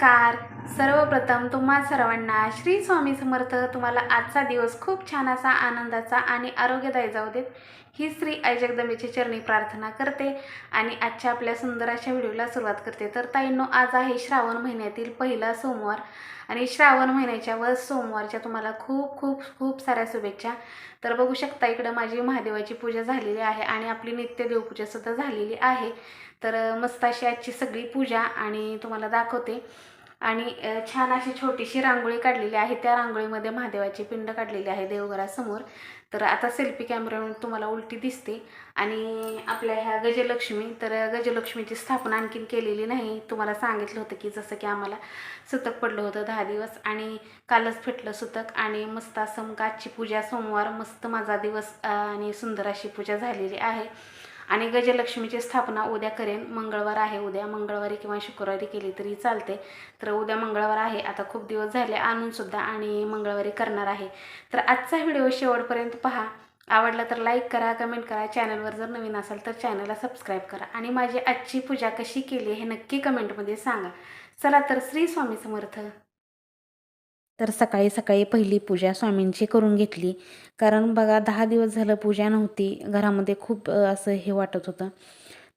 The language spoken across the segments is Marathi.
नमस्कार. सर्वप्रथम तुम्हा सर्वांना श्री स्वामी समर्थ तुम्हाला आजचा दिवस खूप छान असा आनंदाचा आणि आरोग्यदायी जाऊ देत. ही श्री आई जगदंबेची चरणी प्रार्थना करते आणि आजच्या आपल्या सुंदर अशा व्हिडिओला सुरुवात करते. तर ताईंनो आज आहे श्रावण महिन्यातील पहिला सोमवार आणि श्रावण महिन्याच्या व सोमवारच्या तुम्हाला खूप खूप खूप साऱ्या शुभेच्छा. तर बघू शकता इकडं माझी महादेवाची पूजा झालेली आहे आणि आपली नित्य देवपूजासुद्धा झालेली आहे. तर मस्त अशी आजची सगळी पूजा आणि तुम्हाला दाखवते. आणि छान अशी छोटीशी रांगोळी काढलेली आहे. त्या रांगोळीमध्ये महादेवाची पिंड काढलेली आहे देवघरासमोर. तर आता सेल्फी कॅमेऱ्यावरून तुम्हाला उलटी दिसते. आणि आपल्या ह्या गजलक्ष्मी तर गजलक्ष्मीची स्थापना आणखीन केलेली नाही. तुम्हाला सांगितलं होतं की जसं की आम्हाला सुतक पडलं होतं दहा दिवस आणि कालच फिटलं सुतक आणि मस्त असं मग आजची पूजा सोमवार मस्त माझा दिवस आणि सुंदर अशी पूजा झालेली आहे. आणि गजलक्ष्मीची स्थापना उद्या करेन. मंगळवार आहे उद्या. मंगळवारी किंवा शुक्रवारी केली तरी चालते. तर उद्या मंगळवार आहे. आता खूप दिवस झाले आणूनसुद्धा आणि मंगळवारी करणार आहे. तर आजचा व्हिडिओ शेवटपर्यंत पहा. आवडला तर लाईक करा कमेंट करा. चॅनलवर जर नवीन असाल तर चॅनलला सबस्क्राईब करा. आणि माझी आजची पूजा कशी केली हे नक्की कमेंटमध्ये सांगा. चला तर श्री स्वामी समर्थ. तर सकाळी सकाळी पहिली पूजा स्वामींची करून घेतली. कारण बघा दहा दिवस झालं पूजा नव्हती. घरामध्ये खूप असं हे वाटत होतं.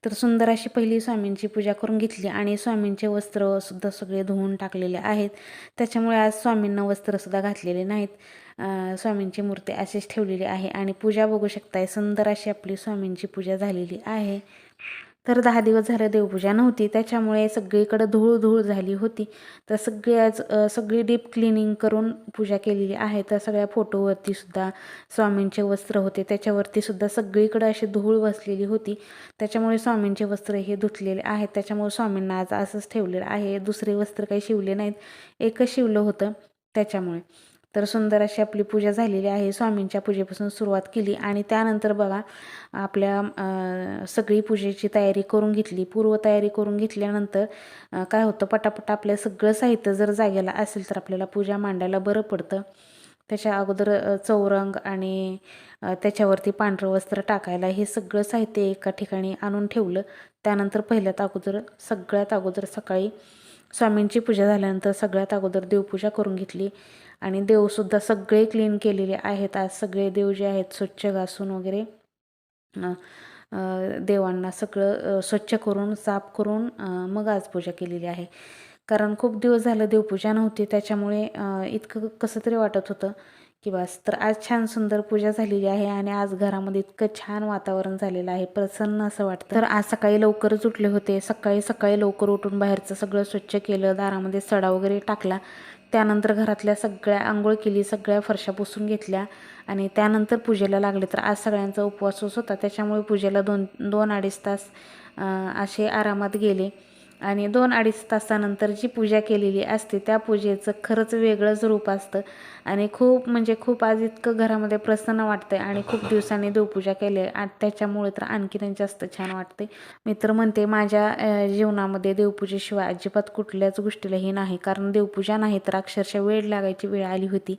तर सुंदर अशी पहिली स्वामींची पूजा करून घेतली आणि स्वामींचे वस्त्रसुद्धा सगळे धुवून टाकलेले आहेत. त्याच्यामुळे आज स्वामींना वस्त्रसुद्धा घातलेले नाहीत. स्वामींची मूर्ती अशीच ठेवलेली आहे आणि पूजा बघू शकताय सुंदर अशी आपली स्वामींची पूजा झालेली आहे. तर दहा दिवस झालं देवपूजा नव्हती. त्याच्यामुळे सगळीकडं धूळ धूळ झाली होती. तर सगळी आज सगळी डीप क्लिनिंग करून पूजा केलेली आहे. तर सगळ्या फोटोवरती सुद्धा स्वामींचे वस्त्र होते. त्याच्यावरती सुद्धा सगळीकडे अशी धूळ बसलेली होती. त्याच्यामुळे स्वामींचे वस्त्र हे धुतलेले आहेत. त्याच्यामुळे स्वामींना आज असंच ठेवलेलं आहे. दुसरे वस्त्र काही शिवले नाहीत. एकच शिवलं होतं त्याच्यामुळे. तर सुंदर अशी आपली पूजा झालेली आहे. स्वामींच्या पूजेपासून सुरुवात केली आणि त्यानंतर बघा आपल्या सगळी पूजेची तयारी करून घेतली. पूर्वतयारी करून घेतल्यानंतर काय होतं पटापट आपलं सगळं साहित्य जर जागेला असेल तर आपल्याला पूजा मांडायला बरं पडतं. त्याच्या अगोदर चौरंग आणि त्याच्यावरती पांढरं वस्त्र टाकायला हे सगळं साहित्य एका ठिकाणी आणून ठेवलं. त्यानंतर पहिल्यात अगोदर सगळ्यात अगोदर सकाळी स्वामींची पूजा झाल्यानंतर सगळ्यात अगोदर देवपूजा करून घेतली. आणि देवसुद्धा सगळे क्लीन केलेले आहेत. आज सगळे देव जे आहेत स्वच्छ घासून वगैरे देवांना सगळं स्वच्छ करून साफ करून मग आज पूजा केलेली आहे. कारण खूप दिवस झालं देवपूजा नव्हती त्याच्यामुळे इतकं कसं तरी वाटत होतं की बस तर आज छान सुंदर पूजा झालेली आहे आणि आज घरामध्ये इतकं छान वातावरण झालेलं आहे प्रसन्न असं वाटतं. तर आज सकाळी लवकरच उठले होते. सकाळी सकाळी लवकर उठून बाहेरचं सगळं स्वच्छ केलं दारामध्ये सडा वगैरे टाकला. त्यानंतर घरातल्या सगळ्या आंघोळ केली सगळ्या फरशा पुसून घेतल्या आणि त्यानंतर पूजेला लागले. तर आज सगळ्यांचा उपवासच होता त्याच्यामुळे पूजेला दोन दोन अडीच तास असे आरामात गेले. आणि दोन अडीच तासानंतर जी पूजा केलेली असते त्या पूजेचं खरंच वेगळंच रूप असतं. आणि खूप म्हणजे खूप आज इतकं घरामध्ये प्रसन्न वाटतंय आणि खूप दिवसांनी देवपूजा केली आणि त्याच्यामुळे तर आणखीन जास्त छान वाटते मी तर म्हणते माझ्या जीवनामध्ये देवपूजेशिवाय अजिबात कुठल्याच गोष्टीलाही नाही. कारण देवपूजा नाही तर अक्षरशः वेळ लागायची वेळ आली होती.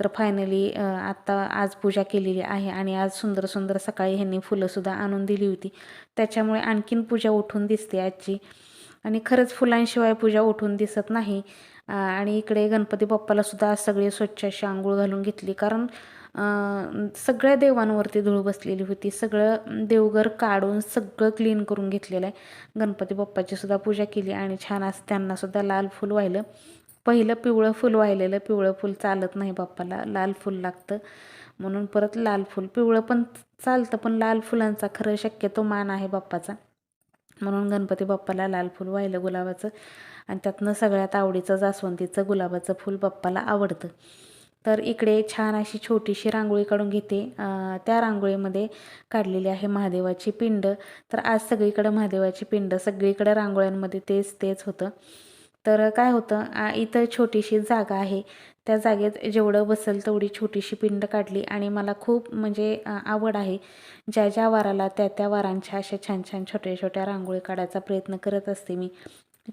तर फायनली आत्ता आज पूजा केलेली आहे आणि आज सुंदर सुंदर सकाळी ह्यांनी फुलंसुद्धा आणून दिली होती. त्याच्यामुळे आणखीन पूजा उठून दिसते आजची. आणि खरंच फुलांशिवाय पूजा उठून दिसत नाही. आणि इकडे गणपती बाप्पाला सुद्धा आज स्वच्छ अशी आंघोळ घालून घेतली. कारण सगळ्या देवांवरती धूळ बसलेली होती. सगळं देवघर काढून सगळं क्लीन करून घेतलेलं आहे. गणपती बाप्पाची सुद्धा पूजा केली आणि छान असं त्यांना सुद्धा लाल फूल वाहिलं. पहिलं पिवळं फूल वाहिलेलं. पिवळं फूल चालत नाही बाप्पाला. लाल फूल लागतं. म्हणून परत लाल फूल. पिवळं पण चालतं पण लाल फुलांचा खरं शक्यतो मान आहे बाप्पाचा. म्हणून गणपती बाप्पाला लाल फूल वाहिलं गुलाबाचं आणि त्यातनं सगळ्यात आवडीचं जास्वंदीचं गुलाबाचं फूल बाप्पाला आवडतं. तर इकडे छान अशी छोटीशी रांगोळी काढून घेते. त्या रांगोळीमध्ये काढलेली आहे महादेवाची पिंड. तर आज सगळीकडं महादेवाची पिंड सगळीकडं रांगोळ्यांमध्ये तेच तेच होतं. तर काय होतं इथं छोटीशी जागा आहे. त्या जागेत जेवढं बसेल तेवढी छोटीशी पिंड काढली आणि मला खूप म्हणजे आवड आहे. ज्या ज्या वाराला त्या त्या वारांच्या अशा छान छान छोट्या छोट्या रांगोळी काढायचा प्रयत्न करत असते मी.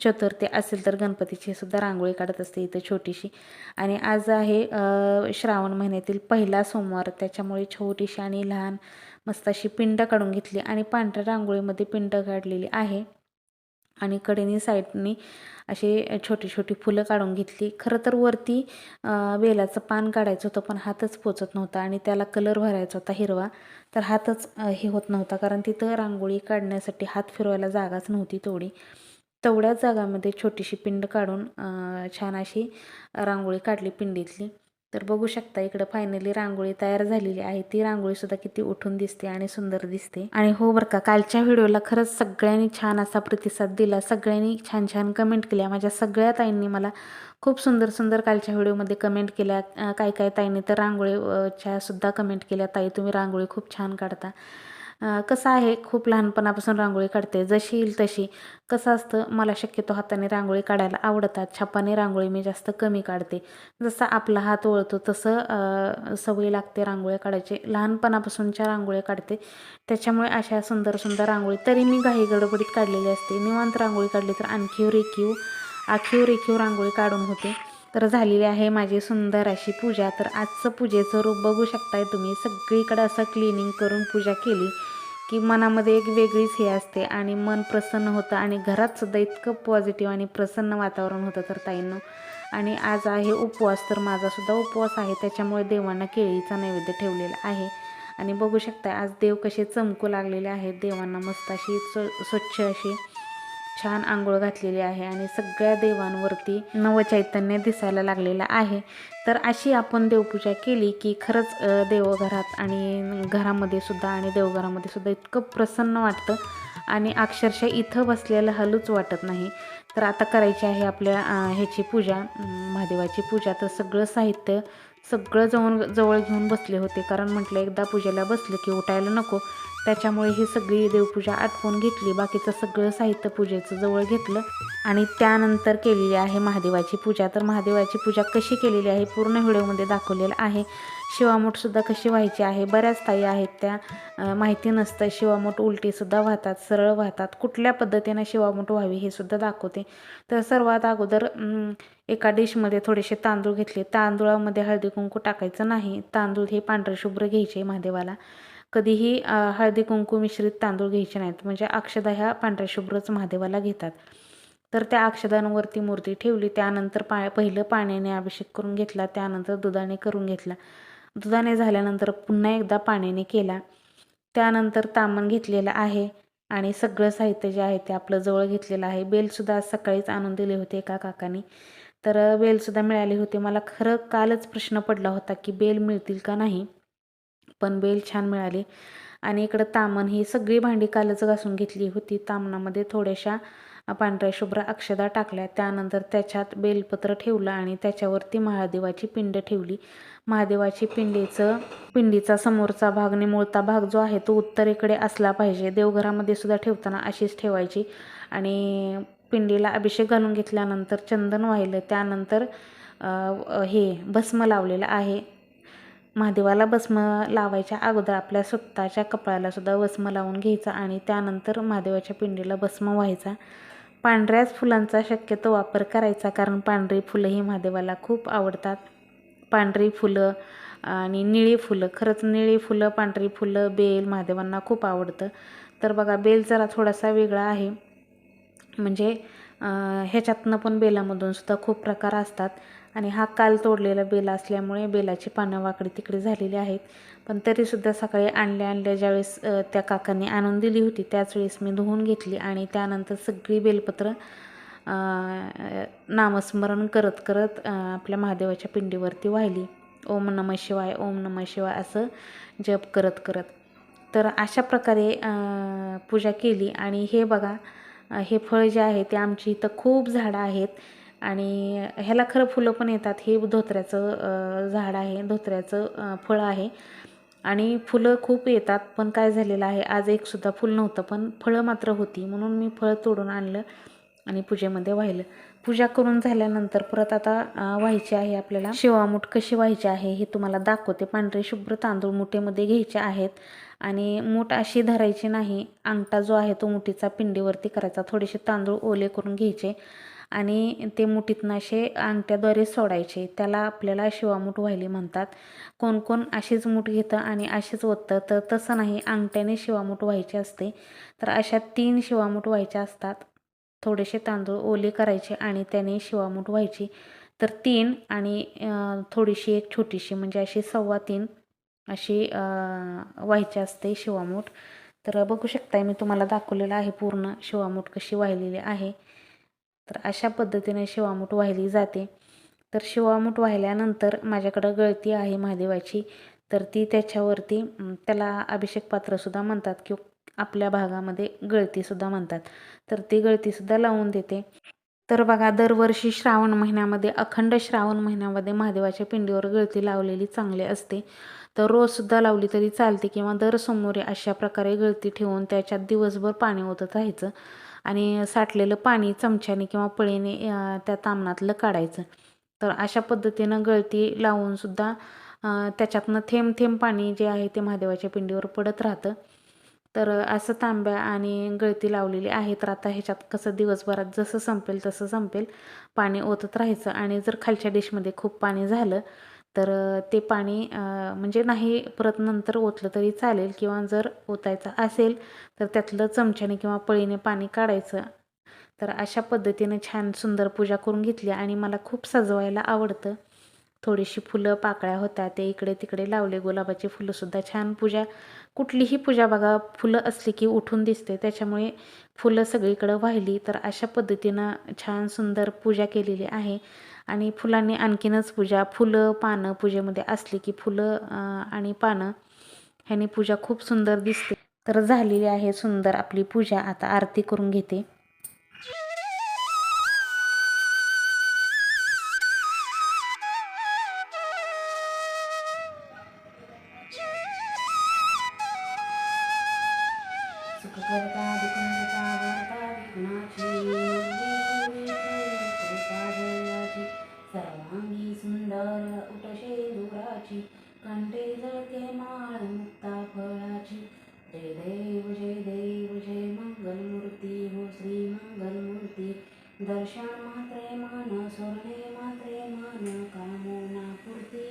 चतुर्थी असेल तर गणपतीची सुद्धा रांगोळी काढत असते इथं छोटीशी. आणि आज आहे श्रावण महिन्यातील पहिला सोमवार. त्याच्यामुळे छोटीशी आणि लहान मस्त अशी पिंड काढून घेतली आणि पांढऱ्या रांगोळीमध्ये पिंड काढलेली आहे. आणि कडेनी साईडनी अशी छोटी छोटी फुलं काढून घेतली. खरं तर वरती वेलाचं पान काढायचं होतं पण हातच पोचत नव्हता आणि त्याला कलर भरायचा होता हिरवा. तर हातच हे होत नव्हता कारण तिथं रांगोळी काढण्यासाठी हात फिरवायला जागाच नव्हती तेवढी. तेवढ्याच जागामध्ये छोटीशी पिंड काढून छान अशी रांगोळी काढली पिंडीतली. तर बघू शकता इकडं फायनली रांगोळी तयार झालेली आहे. ती रांगोळीसुद्धा किती उठून दिसते आणि सुंदर दिसते. आणि हो बरं का कालच्या व्हिडिओला खरंच सगळ्यांनी छान असा प्रतिसाद दिला. सगळ्यांनी छान छान कमेंट केल्या. माझ्या सगळ्या ताईंनी मला खूप सुंदर सुंदर कालच्या व्हिडिओमध्ये कमेंट केल्या. काय काही काही ताईंनी तर रांगोळीच्या सुद्धा कमेंट केल्या. ताई तुम्ही रांगोळी खूप छान काढता. कसं आहे खूप लहानपणापासून रांगोळी काढते. जशी येईल तशी. कसं असतं मला शक्यतो हाताने रांगोळी काढायला आवडतात. छापाने रांगोळी मी जास्त कमी काढते. जसं आपला हात वळतो तसं सवय लागते रांगोळ्या काढायची. लहानपणापासूनच्या रांगोळ्या काढते. त्याच्यामुळे अशा सुंदर सुंदर रांगोळी. तरी मी घाई गडबडीत काढलेली असते. निवांत रांगोळी काढली तर आणखी रेखीव आखीव रेखीव रांगोळी काढून होते. तर झालेली आहे माझी सुंदर अशी पूजा. तर आजचं पूजेचं रूप बघू शकताय तुम्ही. सगळीकडं असं क्लिनिंग करून पूजा केली की मनामध्ये एक वेगळीच हे असते आणि मन प्रसन्न होतं आणि घरात सुद्धा इतकं पॉझिटिव्ह आणि प्रसन्न वातावरण होतं तर ताईंनो. आणि आज आहे उपवास तर माझासुद्धा उपवास आहे. त्याच्यामुळे देवांना केळीचा नैवेद्य ठेवलेला आहे. आणि बघू शकता आज देव कसे चमकू लागलेले आहेत. देवांना मस्त अशी स्व- स्वच्छ अशी छान आंघोळ घातलेली आहे आणि सगळ्या देवांवरती नवचैतन्य दिसायला लागलेलं आहे. तर अशी आपण देवपूजा केली की खरंच देवघरात आणि घरामध्ये सुद्धा आणि देवघरामध्ये सुद्धा इतकं प्रसन्न वाटतं आणि अक्षरशः इथं बसलेलं हलूच वाटत नाही. तर आता करायची आहे आपल्या ह्याची पूजा महादेवाची पूजा. तर सगळं साहित्य सगळं जवळ जवळ घेऊन बसले होते. कारण म्हटलं एकदा पूजेला बसलं की उठायला नको. त्याच्यामुळे ही सगळी देवपूजा आटपून घेतली. बाकीचं सगळं साहित्य पूजेचं जवळ घेतलं. आणि त्यानंतर केलेली आहे महादेवाची पूजा. तर महादेवाची पूजा कशी केलेली आहे पूर्ण व्हिडिओमध्ये दाखवलेलं आहे. शिवामूठसुद्धा कशी व्हायची आहे? बऱ्याच ताई आहेत त्या. माहिती नसतं. शिवामूठ उलटीसुद्धा वाहतात सरळ वाहतात. कुठल्या पद्धतीनं शिवामूठ व्हावी हे सुद्धा दाखवते. तर सर्वात अगोदर एका डिशमध्ये थोडेसे तांदूळ घेतले. तांदूळामध्ये हळदी कुंकू टाकायचं नाही. तांदूळ हे पांढरे शुभ्र घ्यायचे महादेवाला. कधीही हळदी कुंकू मिश्रित तांदूळ घ्यायचे नाहीत. म्हणजे अक्षदा ह्या पांढऱ्या शुभ्रच महादेवाला घेतात. तर त्या अक्षदांवरती मूर्ती ठेवली. त्यानंतर पा पहिलं पाण्याने अभिषेक करून घेतला. त्यानंतर दुधाने करून घेतला. दुधाने झाल्यानंतर पुन्हा एकदा पाण्याने केला. त्यानंतर तामण घेतलेलं आहे आणि सगळं साहित्य जे आहे ते आपलं जवळ घेतलेलं आहे. बेलसुद्धा आज सकाळीच आणून दिले होते एका काकाने. तर बेलसुद्धा मिळाली होती. मला खरं कालच प्रश्न पडला होता की बेल मिळतील का नाही. पण बेल छान मिळाली. आणि इकडं तामण ही सगळी भांडी कालच घासून घेतली होती. तामणामध्ये थोड्याशा पांढऱ्या शुभ्र अक्षदा टाकल्या. त्यानंतर त्याच्यात बेलपत्र ठेवलं आणि त्याच्यावरती महादेवाची पिंड ठेवली. महादेवाची पिंडीचं पिंडीचा समोरचा भाग निमुळता भाग जो आहे तो उत्तरेकडे असला पाहिजे. देवघरामध्ये सुद्धा ठेवताना अशीच ठेवायची. आणि पिंडीला अभिषेक घालून घेतल्यानंतर चंदन वाहिलं. त्यानंतर हे भस्म लावलेलं आहे. महादेवाला भस्म लावायच्या अगोदर आपल्या स्वतःच्या कपाळाला सुद्धा भस्म लावून घ्यायचा आणि त्यानंतर महादेवाच्या पिंडीला भस्म व्हायचा. पांढऱ्याच फुलांचा शक्यतो वापर करायचा कारण पांढरी फुलं ही महादेवाला खूप आवडतात. पांढरी फुलं आणि निळी फुलं खरंच निळी फुलं पांढरी फुलं बेल महादेवांना खूप आवडतं. तर बघा बेल जरा थोडासा वेगळा आहे. म्हणजे ह्याच्यातनं पण बेलामधून सुद्धा खूप प्रकार असतात. आणि हा काल तोडलेला बेल असल्यामुळे बेलाची पानं वाकडी तिकडे झालेली आहेत. पण तरीसुद्धा सकाळी आणल्या आणल्या ज्यावेळेस त्या काकांनी आणून दिली होती त्याच वेळेस मी धुवून घेतली आणि त्यानंतर सगळी बेलपत्र नामस्मरण करत करत आपल्या महादेवाच्या पिंडीवरती वाहिली. ओम नम शिवाय ओम नम शिवाय असं जप करत करत. तर अशा प्रकारे पूजा केली. आणि हे बघा हे फळ जे आहे ते आमची इथं खूप झाडं आहेत. आणि ह्याला खरं फुलं पण येतात. हे धोत्र्याचं झाड आहे. धोत्र्याचं फळ आहे. आणि फुलं खूप येतात पण काय झालेलं आहे आज एक सुद्धा फुल नव्हतं पण फळं मात्र होती. म्हणून मी फळं तोडून आणलं आणि पूजेमध्ये वाहिलं. पूजा करून झाल्यानंतर परत आता व्हायची आहे आपल्याला. शेवामूठ कशी व्हायची आहे हे तुम्हाला दाखवते. पांढरे शुभ्र तांदूळ मुठेमध्ये घ्यायचे आहेत. आणि मूठ अशी धरायची नाही. अंगठा जो आहे तो मुठीचा पिंडीवरती करायचा. थोडेसे तांदूळ ओले करून घ्यायचे. आणि ते मुठीतनं असे अंगठ्याद्वारे सोडायचे. त्याला आपल्याला शिवामूठ व्हायली म्हणतात. कोण कोण अशीच मूठ घेतं आणि अशीच ओततं तर तसं नाही. अंगठ्याने शिवामूठ व्हायची असते. तर अशा तीन शिवामूठ व्हायच्या असतात. थोडेसे तांदूळ ओले करायचे आणि त्याने शिवामूठ व्हायची. तर तीन आणि थोडीशी एक छोटीशी म्हणजे अशी सव्वा तीन अशी व्हायची असते शिवामूठ. तर बघू शकताय मी तुम्हाला दाखवलेलं आहे पूर्ण शिवामूठ कशी वाहिलेली आहे. तर अशा पद्धतीने शिवामूठ वाहिली जाते. तर शिवामूठ वाहिल्यानंतर माझ्याकडं गळती आहे महादेवाची. तर ती त्याच्यावरती त्याला अभिषेक पात्रसुद्धा म्हणतात किंवा आपल्या भागामध्ये गळतीसुद्धा म्हणतात. तर ती गळतीसुद्धा लावून देते. तर बघा दरवर्षी श्रावण महिन्यामध्ये अखंड श्रावण महिन्यामध्ये महादेवाच्या पिंडीवर गळती लावलेली चांगली असते. तर रोजसुद्धा लावली तरी चालते किंवा दर सोमवारी अशा प्रकारे गळती ठेवून त्याच्यात दिवसभर पाणी ओतत राहायचं. आणि साठलेलं पाणी चमच्याने किंवा पळीने त्या तामणातलं काढायचं. तर अशा पद्धतीनं गळती लावूनसुद्धा त्याच्यातनं थेंब थेंब पाणी जे आहे ते महादेवाच्या पिंडीवर पडत राहतं. तर असं तांब्या आणि गळती लावलेली आहे तर आता ह्याच्यात कसं दिवसभरात जसं संपेल तसं संपेल. पाणी ओतत राहायचं आणि जर खालच्या डिशमध्ये खूप पाणी झालं तर ते पाणी म्हणजे नाही परत नंतर ओतलं तरी चालेल किंवा जर ओतायचं असेल तर त्यातलं चमच्याने किंवा पळीने पाणी काढायचं. तर अशा पद्धतीने छान सुंदर पूजा करून घेतली आणि मला खूप सजवायला आवडतं. थोडीशी फुलं पाकळ्या होत्या ते इकडे तिकडे लावले. गुलाबाची फुलंसुद्धा छान पूजा. कुठलीही पूजा बघा फुलं असली की उठून दिसते. त्याच्यामुळे फुलं सगळीकडं वाहिली. तर अशा पद्धतीनं छान सुंदर पूजा केलेली आहे. आणि फुलांनी आणखीनच पूजा फुलं पानं पूजेमध्ये असली की फुलं आणि पानं ह्याने पूजा खूप सुंदर दिसते. तर झालेली आहे सुंदर आपली पूजा. आता आरती करून घेते. दर्शन मात्रे मान सोने मात्रे मान कामना पूर्ती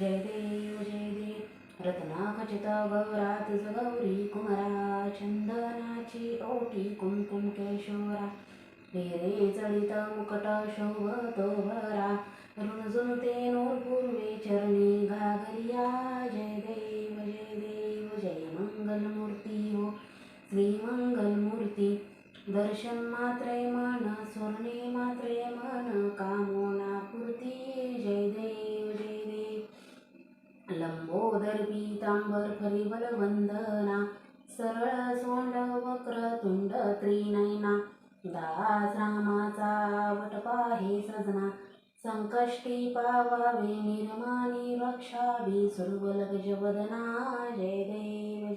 जय देव जय देव। रत्नाखचित गौरात गौरी कुमरा चंदनाची ओटी कुमकुम केशोरा हिरे जळित मुकट शोभतो भरा। रुणजुन ते चरणी घागरिया। जय देव जय देव जय मंगलमूर्ती हो। श्रीमंगलमूर्ती दर्शन मात्रे मन स्वर्णे मात्रे मन कामोना पूर्ती जय देव जय देव। लंबोदर पीतांबर परिबल वंदना सरळ सोंड वक्र तुंड त्रिनयना दास रामाचा वटपाहे सजना संकष्टी पावावे निर्माणी रक्षावी सुर्बल गजवदना जय देव